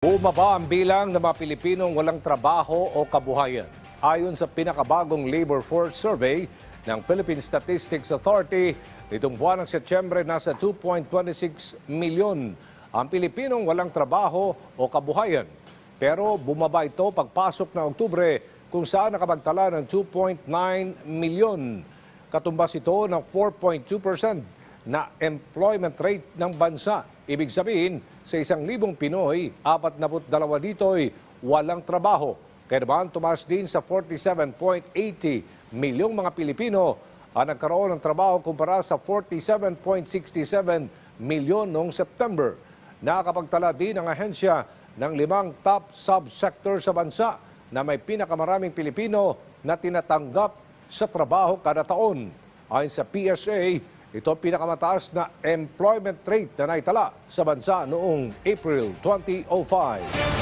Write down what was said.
Bumaba ang bilang ng mga Pilipinong walang trabaho o kabuhayan. Ayon sa pinakabagong labor force survey ng Philippine Statistics Authority, nitong buwan ng Setyembre nasa 2.26 milyon ang Pilipinong walang trabaho o kabuhayan. Pero bumaba ito pagpasok ng Oktubre kung saan nakapagtala ng 2.9 milyon. Katumbas ito ng 4.2% na employment rate ng bansa. Ibig sabihin, sa isang libong Pinoy, 42 dito ay walang trabaho. Kaya naman tumaas din sa 47.80 milyong mga Pilipino ang nagkaroon ng trabaho kumpara sa 47.67 milyon noong September. Nakakapagtala din ang ahensya ng limang top subsector sa bansa na may pinakamaraming Pilipino na tinatanggap sa trabaho kada taon. Ayon sa PSA, ito ang pinakamataas na employment rate na naitala sa bansa noong April 2005.